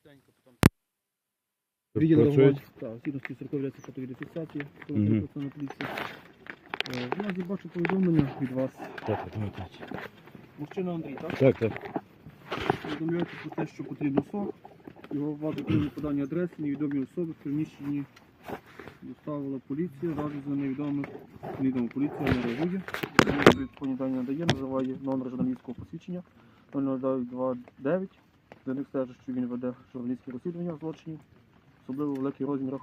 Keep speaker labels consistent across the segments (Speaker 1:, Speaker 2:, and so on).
Speaker 1: Стенька, потім
Speaker 2: Відділ
Speaker 3: Працюють?
Speaker 2: так, згідно з 40 фотовідеофіксації, коли
Speaker 3: Мгм.
Speaker 2: працює на поліції. Е, У нас я бачу повідомлення від вас.
Speaker 3: Так, так, так.
Speaker 2: Мужчина Андрій, так?
Speaker 3: Так, так.
Speaker 2: Повідомляєте про те, що потрібно сок. Його вас потрібно подання адреси, невідомі особи в приміщенні доставила поліція, разом з невідомими невідома поліція не реагує. Відповідні дані надає, називає номер журналістського посвідчення 00929. За них стежить, що він веде журналістське розслідування злочинів, особливо в великих розмірах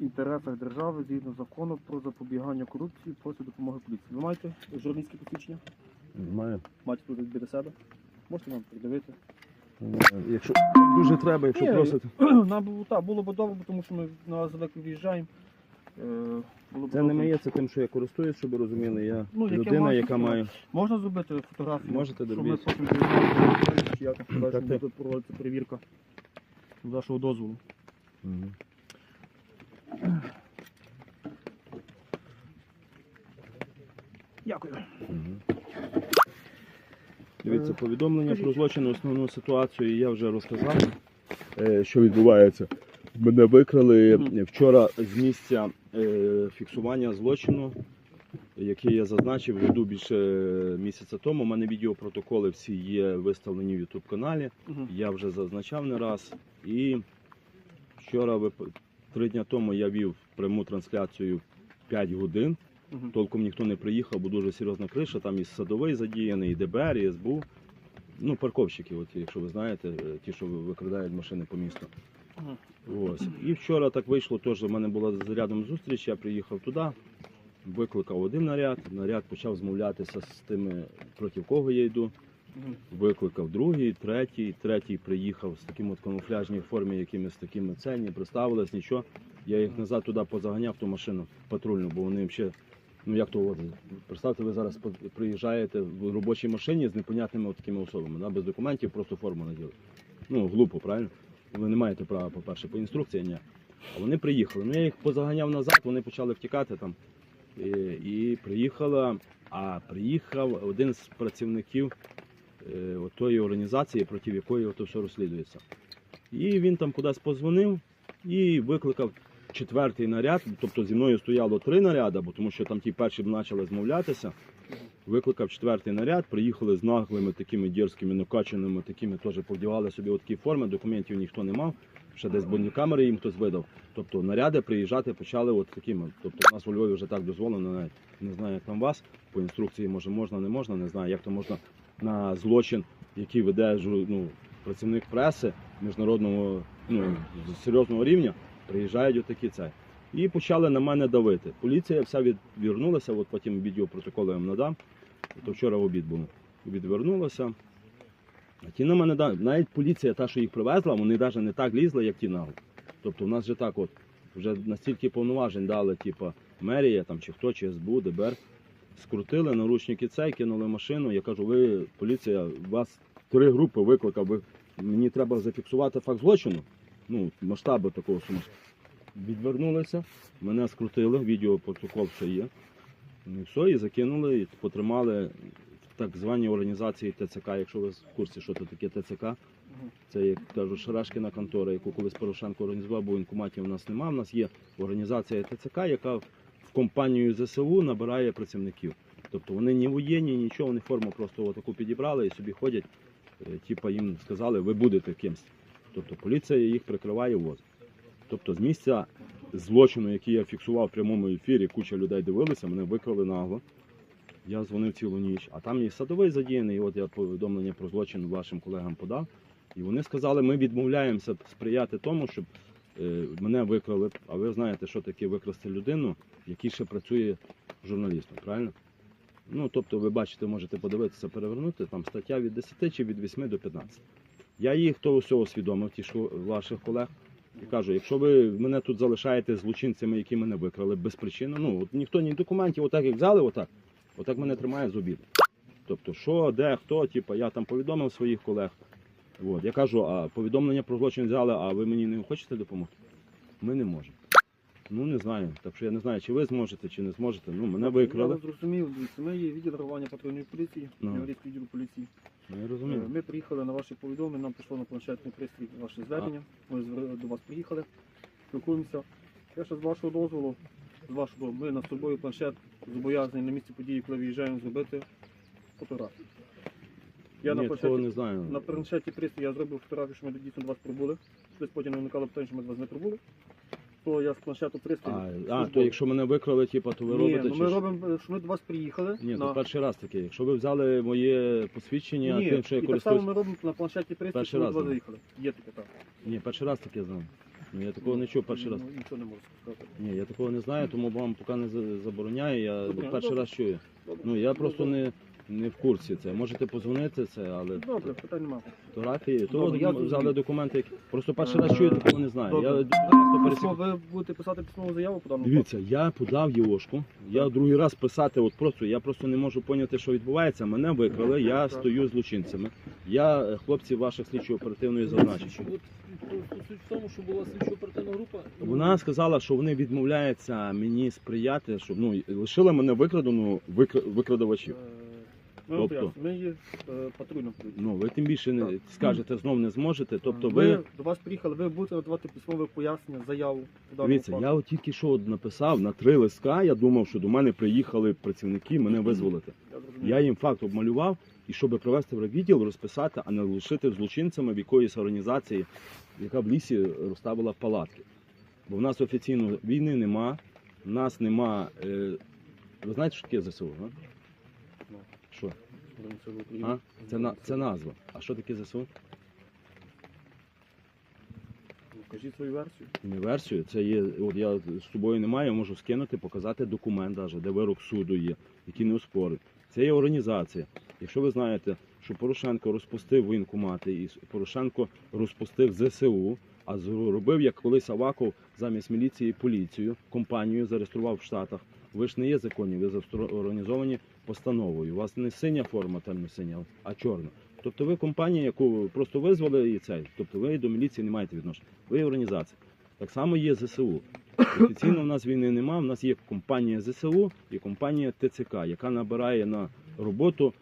Speaker 2: інтересах держави згідно закону про запобігання корупції, просить допомоги поліції. Ви маєте журналістське посвідчення?
Speaker 3: Маю.
Speaker 2: Маєте тут біля себе? Можете нам придивити?
Speaker 3: Якщо дуже треба, якщо
Speaker 2: Ні,
Speaker 3: просите.
Speaker 2: Нам було, так, було б добре, тому що ми на залеку в'їжджаємо. Е, було б
Speaker 3: Це не
Speaker 2: добре.
Speaker 3: моє, це тим, що я користуюсь, щоб ви розуміли. Я
Speaker 2: Ну, яке
Speaker 3: людина,
Speaker 2: можна,
Speaker 3: яка має.
Speaker 2: Можна зробити фотографію?
Speaker 3: Можете,
Speaker 2: щоб ми
Speaker 3: зробіть.
Speaker 2: потім перевірили, чи як
Speaker 3: Так,
Speaker 2: буде проводиться перевірка з вашого дозволу.
Speaker 3: Мгм.
Speaker 2: Дякую.
Speaker 3: Мгм. Дивіться, повідомлення про злочин, основну ситуацію я вже розказав, е, що відбувається. Мене викрали
Speaker 2: Мгм.
Speaker 3: вчора з місця е, фіксування злочину, який я зазначив, веду більше місяця тому. У мене відеопротоколи всі є виставлені в YouTube каналі.
Speaker 2: Мгм.
Speaker 3: Я вже зазначав не раз. І вчора, три дні тому, я вів пряму трансляцію 5 годин.
Speaker 2: Мгм.
Speaker 3: Толком ніхто не приїхав, бо дуже серйозна криша. Там і садовий задіяний, і ДБР, і СБУ. Ну, парковщики, от, якщо ви знаєте, е, ті, що викрадають машини по місту. Ось. І вчора так вийшло, теж у мене була з рядом зустріч, я приїхав туди, викликав один наряд, наряд почав змовлятися з тими, проти кого я йду. Викликав другий, третій, третій приїхав з таким от камуфляжній формі, якимись такими цельні, представились, нічого. Я їх назад туди позаганяв ту машину патрульну, бо вони ще, ну як то от, представте, ви зараз приїжджаєте в робочій машині з непонятними от такими особами, да, без документів, просто форму наділи. Ну, глупо, правильно? Ви не маєте права, по-перше, по інструкції ні. А вони приїхали. Ну я їх позаганяв назад, вони почали втікати там. І, і приїхала, а приїхав один з працівників е, тої організації, проти якої ото все розслідується. І він там кудись позвонив і викликав четвертий наряд. Тобто зі мною стояло три наряди, бо тому що там ті перші почали змовлятися. Викликав четвертий наряд, приїхали з наглими такими дерзкими, накачаними, такими теж повдівали собі такі форми, документів ніхто не мав. Ще десь бодікамери їм хтось видав. Тобто наряди приїжджати почали от такими. Тобто у нас у Львові вже так дозволено, навіть не знаю, як там вас. По інструкції може можна, не можна, не знаю, як то можна на злочин, який веде ну, працівник преси міжнародного ну, серйозного рівня, приїжджають отакі це. І почали на мене давити. Поліція вся відвернулася, от потім відеопротоколи я вам надам. То вчора в обід було. Відвернулася. А ті на мене навіть поліція, та, що їх привезла, вони навіть не так лізли, як ті нагло. Тобто в нас же так от, вже настільки повноважень дали, типу, мерія там, чи хто, чи СБУ, ДБР. Скрутили наручники цей, кинули машину. Я кажу, ви поліція, вас три групи викликав, ви, мені треба зафіксувати факт злочину. Ну, масштаби такого суму. Відвернулися, мене скрутили, відеопротокол все є. Ну і все, і закинули, і потримали в так званій організації ТЦК, якщо ви в курсі, що це таке ТЦК. Це, як кажуть, Шарашкіна контора, яку колись Порошенко організував, бо інкоматів у нас немає. У нас є організація ТЦК, яка в компанію ЗСУ набирає працівників. Тобто вони ні воєнні, нічого, вони форму просто отаку підібрали і собі ходять. е, Типа їм сказали, ви будете кимсь. Тобто поліція їх прикриває воз. Тобто з місця злочину, який я фіксував в прямому ефірі, куча людей дивилися, мене викрали нагло. Я дзвонив цілу ніч, а там і садовий задіяний, і от я повідомлення про злочин вашим колегам подав. І вони сказали, ми відмовляємося сприяти тому, щоб е, мене викрали. А ви знаєте, що таке викрасти людину, який ще працює журналістом, правильно? Ну, тобто, ви бачите, можете подивитися, перевернути, там стаття від 10 чи від 8 до 15. Я їх того всього усвідомив, ті що ваших колег. І кажу, якщо ви мене тут залишаєте злочинцями, які мене викрали без причини, ну от ніхто ні документів, отак як взяли, отак, отак мене тримає з обіду. Тобто, що, де, хто, типу, я там повідомив своїх колег. От, я кажу, а повідомлення про злочин взяли, а ви мені не хочете допомогти? Ми не можемо. Ну не знаю. Так що я не знаю, чи ви зможете, чи не зможете. Ну мене
Speaker 2: Я
Speaker 3: викрали.
Speaker 2: вас зрозумів, дивіться, ми є відділ реагування патрульної поліції,
Speaker 3: Ну.
Speaker 2: Єврейський відділ поліції.
Speaker 3: Ну, Я
Speaker 2: Е,
Speaker 3: розумію.
Speaker 2: Ми приїхали на ваші повідомлення, нам прийшло на планшетний пристрій ваше звернення. Ми звер- до вас приїхали, спілкуємося. Я ще з вашого дозволу, з вашого, ми на собою планшет зобов'язані на місці події, коли виїжджаємо, зробити фотографію. Я
Speaker 3: Ні,
Speaker 2: на планшеті,
Speaker 3: не знаю.
Speaker 2: на планшеті пристрій я зробив фотографію, що ми дійсно до вас прибули. Десь потім не виникало питання, що ми до вас не прибули. То я з планшету пристрій.
Speaker 3: А, а то якщо мене викрали, типа, то ви
Speaker 2: Ні,
Speaker 3: робите
Speaker 2: ну
Speaker 3: чи
Speaker 2: ми
Speaker 3: що?
Speaker 2: робимо, е, що ми до вас приїхали.
Speaker 3: Ні,
Speaker 2: на...
Speaker 3: то перший раз таке. Якщо ви взяли моє посвідчення
Speaker 2: Ні,
Speaker 3: тим, що я
Speaker 2: і так само
Speaker 3: користуюсь.
Speaker 2: ми робимо на планшеті пристрій,
Speaker 3: Перший
Speaker 2: що ми
Speaker 3: раз,
Speaker 2: до вас
Speaker 3: да.
Speaker 2: заїхали. Є таке так.
Speaker 3: Ні, перший раз таке знав. Ну я такого не чув перший раз.
Speaker 2: Ну, Нічого не можу сказати.
Speaker 3: Ні, я такого не знаю, тому вам поки не за- забороняю. Я
Speaker 2: Добре,
Speaker 3: перший
Speaker 2: добре.
Speaker 3: раз чую.
Speaker 2: Добре.
Speaker 3: Ну я просто не, не в курсі це. Можете позвонити це, але
Speaker 2: Добре, питань немає.
Speaker 3: фотографії. То
Speaker 2: Добре, я
Speaker 3: взяли
Speaker 2: зрозумів.
Speaker 3: документи. які- Просто перший
Speaker 2: Е,
Speaker 3: раз чую, такого не знаю.
Speaker 2: добре.
Speaker 3: Я
Speaker 2: Зараз
Speaker 3: просто
Speaker 2: письмо, ви будете писати письмову заяву по даному
Speaker 3: Дивіться, я подав ЄОшку. Я другий раз писати, от просто я просто не можу поняти, що відбувається. Мене викрали, я стою з злочинцями. Я е, хлопців ваших слідчо оперативної зазначив.
Speaker 1: От, просто суть в тому, що була слідчо-оперативна група.
Speaker 3: Вона сказала, що вони відмовляються мені сприяти, щоб ну лишили мене викрадену викр- викрадувачів.
Speaker 2: Ми,
Speaker 3: Тобто?
Speaker 2: тобто, ми є е, патрульна поліція.
Speaker 3: Ну ви тим більше не
Speaker 2: Так.
Speaker 3: скажете знов не зможете. Тобто
Speaker 2: ми,
Speaker 3: ви
Speaker 2: до вас приїхали, ви будете надавати письмове пояснення, заяву по даному
Speaker 3: дивіться,
Speaker 2: факту.
Speaker 3: я от тільки що от написав на три листка. Я думав, що до мене приїхали працівники мене визволити.
Speaker 2: Я зрозумів.
Speaker 3: Я їм факт обмалював, і щоб привести в відділ, розписати, а не лишити злочинцями в якоїсь організації, яка в лісі розставила палатки. Бо в нас офіційно війни нема, в нас нема. Е, ви знаєте, що таке ЗСУ?
Speaker 2: Ну.
Speaker 3: Що?
Speaker 2: Збройні Сили України.
Speaker 3: А? Це, на, це назва. А що таке ЗСУ?
Speaker 2: Ну, Кажіть свою версію.
Speaker 3: Не версію. Це є. От я з собою не маю, можу скинути, показати документ, даже, де вирок суду є, який не оспорить. Це є організація. Якщо ви знаєте, що Порошенко розпустив воєнкомати і Порошенко розпустив ЗСУ, а зробив, як колись Аваков замість міліції поліцію, компанію зареєстрував в Штатах. Ви ж не є законні, ви організовані постановою. У вас не синя форма темно-синя, а чорна. Тобто ви компанія, яку просто визвали і цей. Тобто ви до міліції не маєте відношення. Ви організація. Так само є ЗСУ. Офіційно в нас війни немає. В нас є компанія ЗСУ і компанія ТЦК, яка набирає на роботу,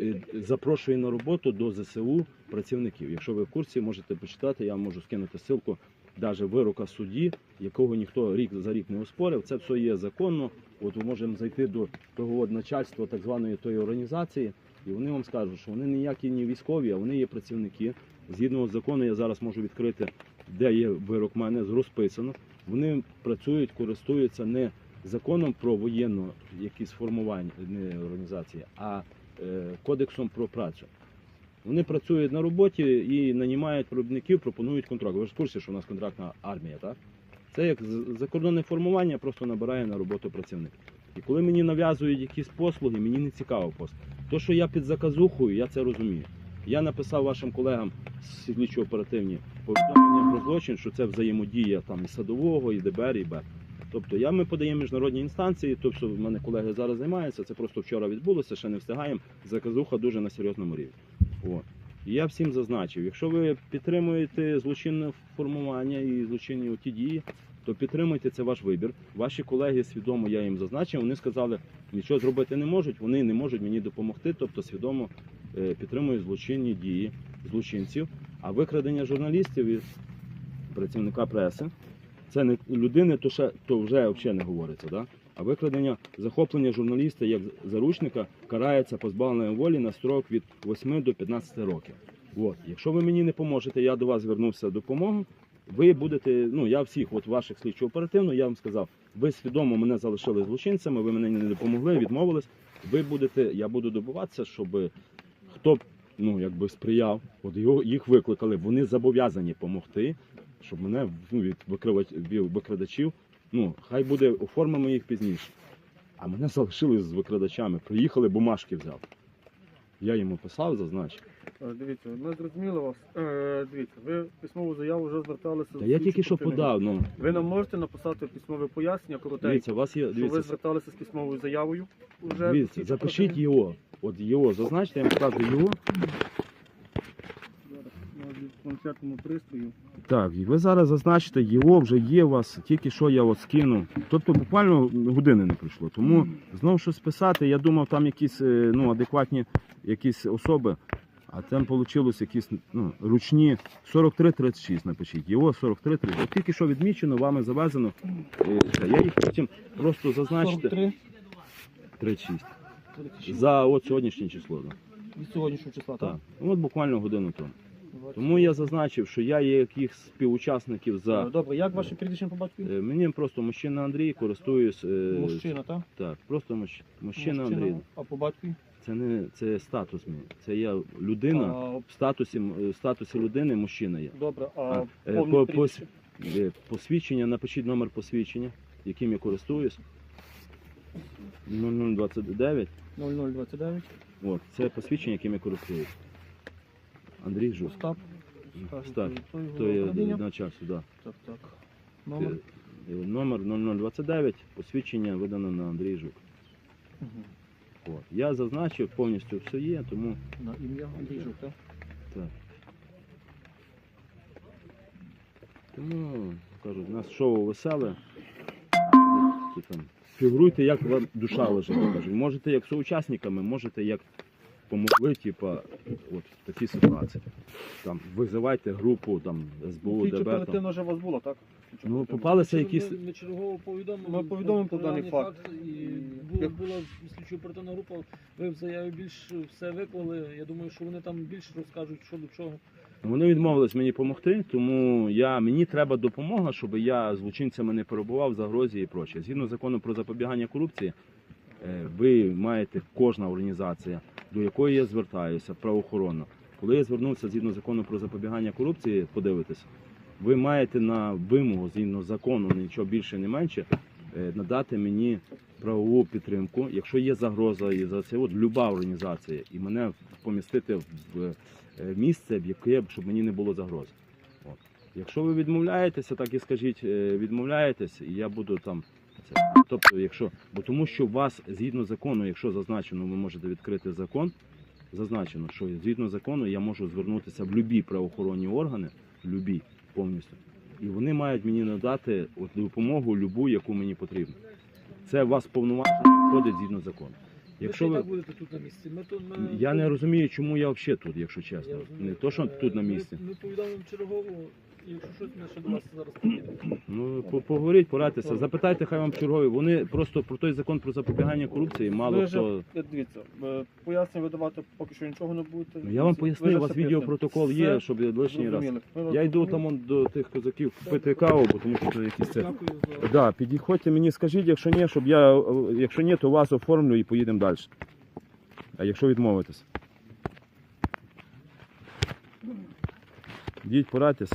Speaker 3: е, запрошує на роботу до ЗСУ працівників. Якщо ви в курсі, можете почитати, я можу скинути ссылку навіть вирока судді, якого ніхто рік за рік не оспорив. Це все є законно. От ми можемо зайти до того от начальства так званої тої організації, і вони вам скажуть, що вони ніякі не військові, а вони є працівники. Згідно з закону, я зараз можу відкрити, де є вирок мене розписано. Вони працюють, користуються не законом про воєнну якісь формування не організації, а е, кодексом про працю. Вони працюють на роботі і нанімають виробників, пропонують контракт. Ви ж в курсі, що у нас контрактна армія, так? Це як закордонне формування, просто набирає на роботу працівник. І коли мені нав'язують якісь послуги, мені не цікаво просто. То, що я під заказухою, я це розумію. Я написав вашим колегам слідчо оперативні повідомлення про злочин, що це взаємодія там і садового, і ДБР, і БЕР. Тобто я ми подаємо міжнародні інстанції, тобто в мене колеги зараз займаються. Це просто вчора відбулося, ще не встигаємо. Заказуха дуже на серйозному рівні. От. Я всім зазначив, якщо ви підтримуєте злочинне формування і злочинні ті дії, то підтримуйте це ваш вибір. Ваші колеги свідомо я їм зазначив. Вони сказали, нічого зробити не можуть, вони не можуть мені допомогти, тобто свідомо е, підтримують злочинні дії злочинців. А викрадення журналістів і працівника преси це не людини, то ще то вже взагалі не говориться. Да? А викрадення захоплення журналіста як заручника карається позбавленням волі на строк від 8 до 15 років. От, якщо ви мені не поможете, я до вас звернувся допомогу. Ви будете, ну я всіх, от ваших слідчо оперативно, я вам сказав, ви свідомо мене залишили злочинцями, ви мене не допомогли, відмовились. Ви будете, я буду добиватися, щоб хто б ну якби сприяв, от його їх викликали, вони зобов'язані допомогти, щоб мене ну, від викривач- викрадачів. Ну, хай буде оформимо їх пізніше. А мене залишили з викрадачами. Приїхали, бумажки взяв. Я йому писав, зазначив.
Speaker 2: Е, Дивіться, ми зрозуміли вас. Е, Дивіться, ви письмову заяву вже зверталися.
Speaker 3: Та
Speaker 2: в
Speaker 3: я тільки що подав. Ну
Speaker 2: Ви нам можете написати письмове пояснення, коротеньке,
Speaker 3: дивіться, у вас є
Speaker 2: що ви
Speaker 3: дивіться,
Speaker 2: зверталися з письмовою заявою. Уже
Speaker 3: дивіться, запишіть його. От його зазначте, я вам скажу його.
Speaker 2: Ну, пристрою.
Speaker 3: Так, і ви зараз зазначите, його вже є у вас, тільки що я от скинув. Тобто буквально години не пройшло. Тому знову щось писати, я думав, там якісь е, ну, адекватні якісь особи, а там вийшло якісь ну, ручні 43-36 напишіть. Його 43-36. От Тільки що відмічено, вами завезено. Е, це. Я їх потім просто зазначите
Speaker 2: 43
Speaker 3: 36.
Speaker 2: 36.
Speaker 3: За от сьогоднішнє число.
Speaker 2: Від сьогоднішнього числа,
Speaker 3: Так.
Speaker 2: так?
Speaker 3: От буквально годину тому.
Speaker 2: 20.
Speaker 3: Тому я зазначив, що я є яких співучасників за.
Speaker 2: Е, Добре, як ваше прізвище по батькові?
Speaker 3: Е, Мені просто мужчина Андрій користуюсь. е,
Speaker 2: Мужчина, так?
Speaker 3: Так, просто мужч- мужчина Андрій.
Speaker 2: А по батькові?
Speaker 3: Це не це статус мій. Це я людина.
Speaker 2: А,
Speaker 3: В статусі м- е, в статусі людини мужчина є.
Speaker 2: Добре, а,
Speaker 3: А, е,
Speaker 2: повне
Speaker 3: по-
Speaker 2: прізвище?
Speaker 3: Е, Посвідчення, напишіть номер посвідчення, яким я користуюсь. 0029.
Speaker 2: 0029.
Speaker 3: От, це посвідчення, яким я користуюсь. Андрій Жук.
Speaker 2: Остап.
Speaker 3: Став.
Speaker 2: Той
Speaker 3: То є
Speaker 2: управління.
Speaker 3: начальство, да.
Speaker 2: Так, так. Номер.
Speaker 3: Е, Номер 0029, посвідчення видано на Андрій Жук.
Speaker 2: Мгм.
Speaker 3: От. Я зазначив, повністю все є, тому
Speaker 2: На ім'я Андрій Жук, так?
Speaker 3: так. Тому кажуть, у нас шоу веселе. Фігуруйте, як вам душа лежить. Кажуть. Можете як соучасниками, можете як помогли, типа, от в такій ситуації. Там, визивайте групу там, СБУ,
Speaker 2: Слідча
Speaker 3: ДБ. Там.
Speaker 2: оперативна вже у вас була, так?
Speaker 3: Ну,
Speaker 2: оперативна.
Speaker 3: попалися
Speaker 1: Ми-
Speaker 3: якісь.
Speaker 1: Ми чергово повідомимо.
Speaker 2: Ми повідомимо про даний факт.
Speaker 1: І
Speaker 2: І
Speaker 1: була,
Speaker 2: як-
Speaker 1: була слідчо оперативна група, ви в заяві більш все виклали. Я думаю, що вони там більше розкажуть, що до чого.
Speaker 3: Вони відмовились мені допомогти, тому я, мені треба допомога, щоб я злочинцями не перебував в загрозі і проче. Згідно закону про запобігання корупції, е, ви маєте кожна організація, до якої я звертаюся, правоохоронна. Коли я звернувся згідно закону про запобігання корупції, подивитися, ви маєте на вимогу згідно закону, нічого більше не менше, е, надати мені правову підтримку, якщо є загроза і за це, от люба організація, і мене помістити в е, місце, в яке щоб мені не було загрози. От. Якщо ви відмовляєтеся, так і скажіть, е, відмовляєтесь, і я буду там. Тобто, якщо, бо тому що у вас згідно закону, якщо зазначено, ви можете відкрити закон, зазначено, що згідно закону я можу звернутися в любі правоохоронні органи, любі повністю, і вони мають мені надати от, допомогу любу, яку мені потрібно. Це у вас повноваження входить згідно закону. Якщо
Speaker 1: ви будете тут на місці. Ми то ми
Speaker 3: я не розумію, чому я взагалі тут, якщо чесно. Не то, що тут на місці.
Speaker 1: Ми повідомимо чергово, і якщо щось, ми ще до вас зараз приїдемо.
Speaker 3: Ну по- поговоріть, порадьтеся, запитайте, хай вам чергові. Вони просто про той закон про запобігання корупції мало
Speaker 2: Ви вже,
Speaker 3: хто.
Speaker 2: е, Дивіться, е, пояснення видавати поки що нічого не будете.
Speaker 3: Ну, я вам
Speaker 2: Ви
Speaker 3: пояснив,
Speaker 2: вже
Speaker 3: у вас
Speaker 2: все
Speaker 3: відеопротокол є,
Speaker 2: Все
Speaker 3: щоб лишній раз.
Speaker 2: Ми
Speaker 3: Я йду там он до тих козаків пити каву, бо тому що це якісь це.
Speaker 1: Дякую за
Speaker 3: Да, підходьте мені, скажіть, якщо ні, щоб я, е, якщо ні, то вас оформлю і поїдемо далі. А якщо відмовитесь? Йдіть, порадьтесь.